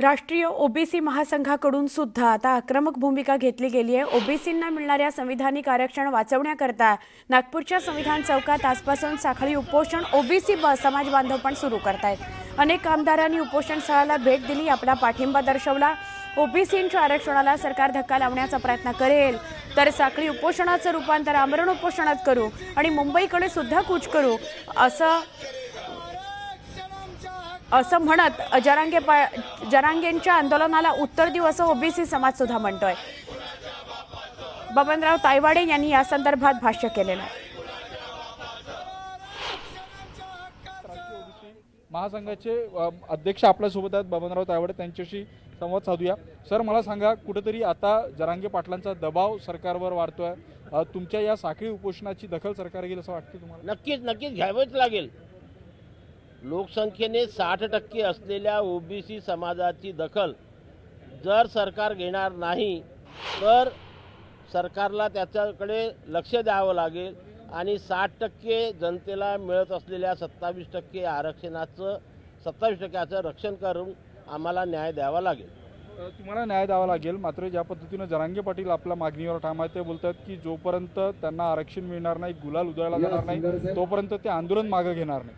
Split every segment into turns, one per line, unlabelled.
राष्ट्रीय ओबीसी महासंघाकडून सुद्धा आता आक्रमक भूमिका घेतली गेली आहे. ओबीसींना मिळणाऱ्या संविधानिक आरक्षण वाचवण्याकरता नागपूरच्या संविधान चौकात आजपासून साखळी उपोषण ओबीसी ब समाज बांधव पण सुरू करतायत. अनेक आमदारांनी उपोषण स्थळाला भेट दिली आपला पाठिंबा दर्शवला. ओबीसींच्या आरक्षणाला सरकार धक्का लावण्याचा प्रयत्न करेल. तर साखळी उपोषणाचं रूपांतर आमरण उपोषणात करू आणि मुंबईकडे सुद्धा कूच करू असं असं म्हणत जरांगे पा जरांगेंच्या आंदोलनाला उत्तर देऊ असं ओबीसी समाज सुद्धा म्हणतोय. बबनराव तायवाडे यांनी या संदर्भात भाष्य केलेलं आहे.
महासंघाचे अध्यक्ष आपल्यासोबत आहेत बबनराव तायवाडे त्यांच्याशी संवाद साधूया. सर मला सांगा कुठेतरी आता जरांगे पाटलांचा दबाव सरकारवर वाढतोय. तुमच्या या साखळी उपोषणाची दखल सरकार घेईल असं वाटतं तुम्हाला?
नक्कीच नक्कीच घ्यावेच लागेल. लोकसंख्येने साठ टक्के असलेल्या ओबीसी समाजाची दखल जर सरकार घेणार नाही तर सरकारला त्याच्याकडे लक्ष द्यावं लागेल आणि साठ टक्के जनतेला मिळत असलेल्या सत्तावीस टक्के आरक्षणाचं सत्तावीस टक्क्याचं रक्षण करून आम्हाला न्याय द्यावा लागेल.
तुम्हाला न्याय द्यावा लागेल मात्र ज्या पद्धतीनं जरांगे पाटील आपल्या मागणीवर ठाम आहे ते बोलतात की जोपर्यंत त्यांना आरक्षण मिळणार नाही गुलाल उधळला जाणार नाही तोपर्यंत ते आंदोलन मागे घेणार नाही.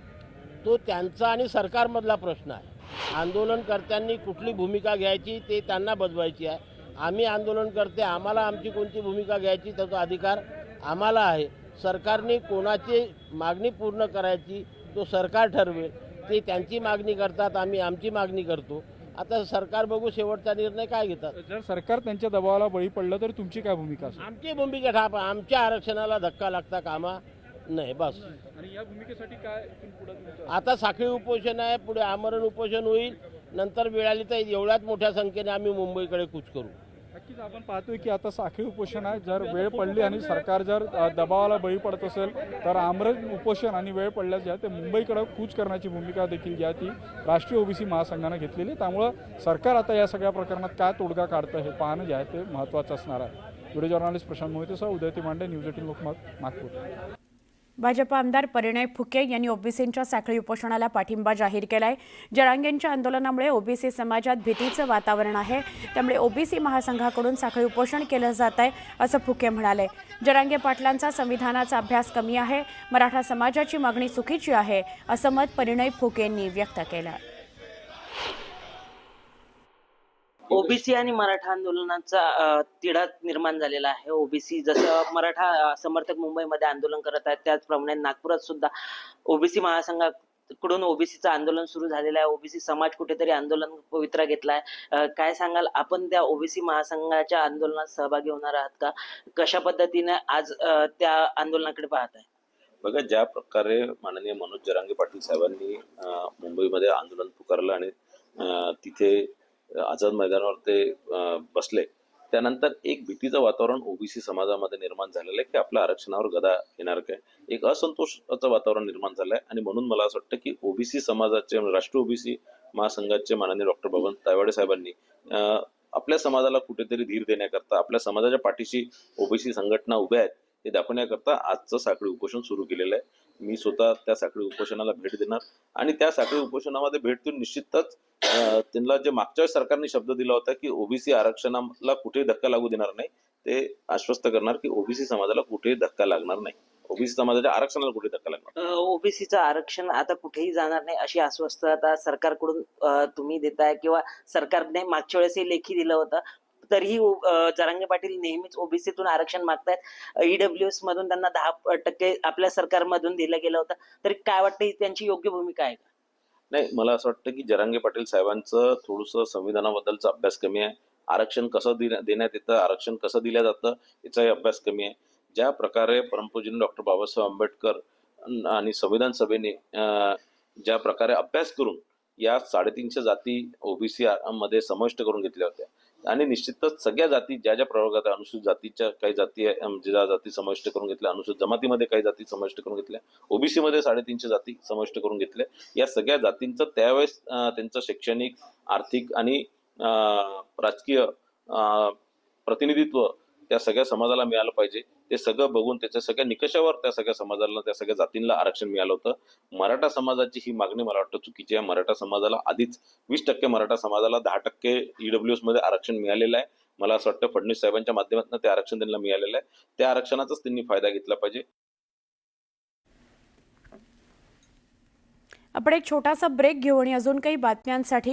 तो त्यांचा आणि सरकारमधला प्रश्न आहे. आंदोलनकर्त्यांनी कुठली भूमिका घ्यायची ते त्यांना बजवायची आहे. आम्ही आंदोलन करते आम्हाला आमची कोणती भूमिका घ्यायची त्याचा अधिकार आम्हाला आहे. सरकारने कोणाची मागणी पूर्ण करायची तो सरकार ठरवेल. ते त्यांची मागणी करतात आम्ही आमची मागणी करतो. आता सरकार बघू शेवटचा निर्णय काय घेतात.
जर सरकार त्यांच्या दबावाला बळी पडलं तर तुमची काय भूमिका
आमची भूमिका ठाप. आमच्या आरक्षणाला धक्का लागता कामा. नाही बस.
आणि या भूमिकेसाठी काय
आता साखळी उपोषण आहे पुढे आमरण उपोषण होईल नंतर वेळ आली तर एवढ्याच मोठ्या संख्येने आम्ही मुंबईकडे कूच करू.
नक्कीच आपण पाहतोय की आता साखळी उपोषण आहे. जर वेळ पडली आणि सरकार जर दबावाला बळी पडत असेल तर आमरण उपोषण आणि वेळ पडल्यास जे आहे ते मुंबईकडे कूच करण्याची भूमिका देखील जी आहे ती राष्ट्रीय ओबीसी महासंघानं घेतलेली आहे. त्यामुळं सरकार आता या सगळ्या प्रकरणात काय तोडगा काढतं हे पाहणं जे आहे ते महत्त्वाचं असणार आहे. व्हिडिओ जर्नलिस्ट प्रशांत मोहितेसह उदयती मांडे न्यूज एटीन लोकमत नागपूर.
भाजप आमदार परिणय फुके यांनी ओबीसींच्या साखळी उपोषणाला पाठिंबा जाहीर केला आहे जरांगेंच्या आंदोलनामुळे ओबीसी समाजात भीतीचं वातावरण आहे. त्यामुळे ओबीसी महासंघाकडून साखळी उपोषण केलं जात आहे असं फुके म्हणाले. जरांगे पाटलांचा संविधानाचा अभ्यास कमी आहे. मराठा समाजाची मागणी चुकीची आहे असं मत परिणय फुके यांनी व्यक्त केलं.
ओबीसी आणि मराठा आंदोलनाचा तिढा निर्माण झालेला आहे. ओबीसी जसं मराठा समर्थक मुंबईमध्ये आंदोलन करत आहेत त्याचप्रमाणे नागपुरात सुद्धा ओबीसी महासंघाकडून ओबीसीचं आंदोलन सुरू झालेलं आहे. ओबीसी समाज कुठेतरी आंदोलन पवित्रा घेतलाय काय सांगाल? आपण त्या ओबीसी महासंघाच्या आंदोलनात सहभागी होणार आहात का? कशा पद्धतीने आज त्या आंदोलनाकडे पाहत आहे?
बघा ज्या प्रकारे माननीय मनोज जरांगे पाटील साहेबांनी मुंबईमध्ये आंदोलन पुकारलं आणि तिथे आझाद मैदानावर ते बसले. त्यानंतर एक भीतीचं वातावरण ओबीसी समाजामध्ये निर्माण झालेलं आहे की आपल्या आरक्षणावर गदा येणार काय? एक असंतोषाचं वातावरण निर्माण झालं आहे आणि म्हणून मला असं वाटतं की ओबीसी समाजाचे म्हणजे राष्ट्रीय ओबीसी महासंघाचे माननीय डॉक्टर बबन तायवाडे साहेबांनी आपल्या समाजाला कुठेतरी धीर देण्याकरता आपल्या समाजाच्या पाठीशी ओबीसी संघटना उभ्या आहेत हे दाखवण्याकरता आजचं साखळी उपोषण सुरू केलेलं आहे. मी स्वतः त्या साखळी उपोषणाला भेट देणार आणि त्या साखळी उपोषणामध्ये भेट देऊन निश्चितच त्यांना जे मागच्या वेळेस सरकारने शब्द दिला होता की ओबीसी आरक्षणाला कुठेही धक्का लागू देणार नाही. ते आश्वस्त करणार की ओबीसी समाजाला कुठेही धक्का लागणार नाही. ओबीसी समाजाच्या आरक्षणाला कुठे धक्का लागणार
ओबीसीचं आरक्षण आता कुठेही जाणार नाही अशी आश्वस्तता सरकारकडून तुम्ही देताय किंवा सरकारने मागच्या वेळेस लेखी दिलं होतं. तरीही जरांगे पाटील नेहमीच ओबीसीतून आरक्षण मागतायत. ईडब्ल्यूएस मधून त्यांना दहा टक्के आपल्या सरकारमधून दिलं गेलं होतं. तरी काय वाटतं त्यांची योग्य भूमिका आहे का?
नाही मला असं वाटतं की जरांगे पाटील साहेबांचं थोडंसं संविधानाबद्दलचा अभ्यास कमी आहे. आरक्षण कसं देण्या- देण्यात येतं आरक्षण कसं दिलं जातं याचाही अभ्यास कमी आहे. ज्या प्रकारे परमपूजन डॉक्टर बाबासाहेब आंबेडकर आणि संविधान सभेने ज्या प्रकारे अभ्यास करून या साडेतीनशे जाती ओबीसी मध्ये समाविष्ट करून घेतल्या होत्या आणि निश्चितच सगळ्या जाती ज्या ज्या प्रवर्गात अनुसूचित जातीच्या काही जाती आहे, म्हणजे ज्या जाती समाविष्ट करून घेतल्या अनुसूचित जमातीमध्ये काही जाती समाविष्ट करून घेतल्या ओबीसी मध्ये साडेतीनशे जाती समाविष्ट करून घेतल्या या सगळ्या जातींचं त्यावेळेस त्यांचं शैक्षणिक आर्थिक आणि अं, राजकीय अं, प्रतिनिधित्व त्या सगळ्या समाजाला मिळालं पाहिजे. ते सगळं बघून त्याच्या सगळ्या निकषावर त्या सगळ्या समाजाला त्या सगळ्या जातींना आरक्षण मिळालं होतं. मराठा समाजाची ही मागणी मला वाटतं चुकीची आहे. मराठा समाजाला आधीच वीस टक्के मराठा समाजाला दहा टक्के ईडब्ल्यूएसमध्ये आरक्षण मिळालेलं आहे. मला असं वाटतं फडणवीस साहेबांच्या माध्यमातून ते आरक्षण त्यांना मिळालेलं आहे. त्या आरक्षणाचाच त्यांनी फायदा घेतला पाहिजे.
आपण एक छोटासा ब्रेक घेऊ आणि अजून काही बातम्यांसाठी